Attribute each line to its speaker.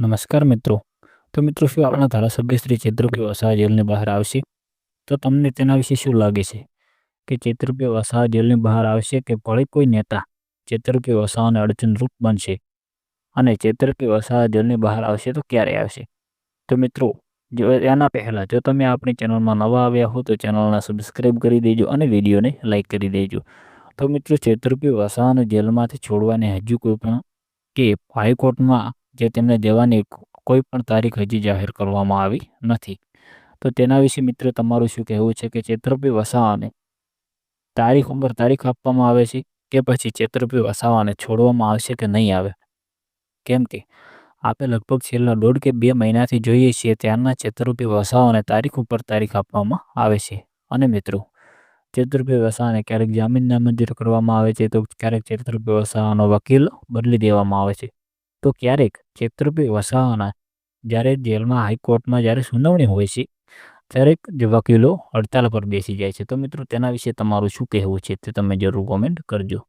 Speaker 1: નમસ્કાર મિત્રો. તો મિત્રો, શું આપણા ધારાસભ્ય શ્રી ચેતરભાઈ વસાવા જેલની બહાર આવશે? તો તમને તેના વિશે શું લાગે છે? કે ચેતરભાઈ વસાવા જેલની બહાર આવશે કે ભલે કોઈ નેતા ચેતરભાઈ વસાવાને અડચણરૂપ બનશે અને ચેતરભાઈ વસાવા જેલની બહાર આવશે તો ક્યારે આવશે? તો મિત્રો, જો એના પહેલાં જો તમે આપણી ચેનલમાં નવા આવ્યા હો તો ચેનલને સબસ્ક્રાઈબ કરી દેજો અને વિડીયોને લાઇક કરી દેજો. તો મિત્રો ચેતરભાઈ વસાવાને જેલમાંથી છોડવાને હજુ કોઈ પણ કે હાઈકોર્ટમાં જે તેમને દેવાની કોઈ પણ તારીખ હજી જાહેર કરવામાં આવી નથી. તો તેના વિશે મિત્રો તમારું શું કહેવું છે કે ચેતરપી વસાવાને તારીખ ઉપર તારીખ આપવામાં આવે છે કે પછી ચેતરપી વસાવાને છોડવામાં આવશે કે નહીં આવે? કેમ કે આપણે લગભગ છેલ્લા દોઢ કે બે મહિનાથી જોઈએ છીએ ત્યારના ચેતરૂપી વસાવાને તારીખ ઉપર તારીખ આપવામાં આવે છે. અને મિત્રો ચેતરભાઈ વસાવાને ક્યારેક જામીન નામંજૂર કરવામાં આવે છે તો ક્યારેક ચેતરપી વસાવાનો વકીલ બદલી દેવામાં આવે છે. તો ક્યારેક ચેતરભાઈ વસાવાના જ્યારે જેલમાં હાઈકોર્ટમાં જ્યારે સુનાવણી હોય છે, ત્યારે જ વકીલો હડતાલ પર બેસી જાય છે. તો મિત્રો, તેના વિશે તમારું શું કહેવું છે તે તમે જરૂર કોમેન્ટ કરજો.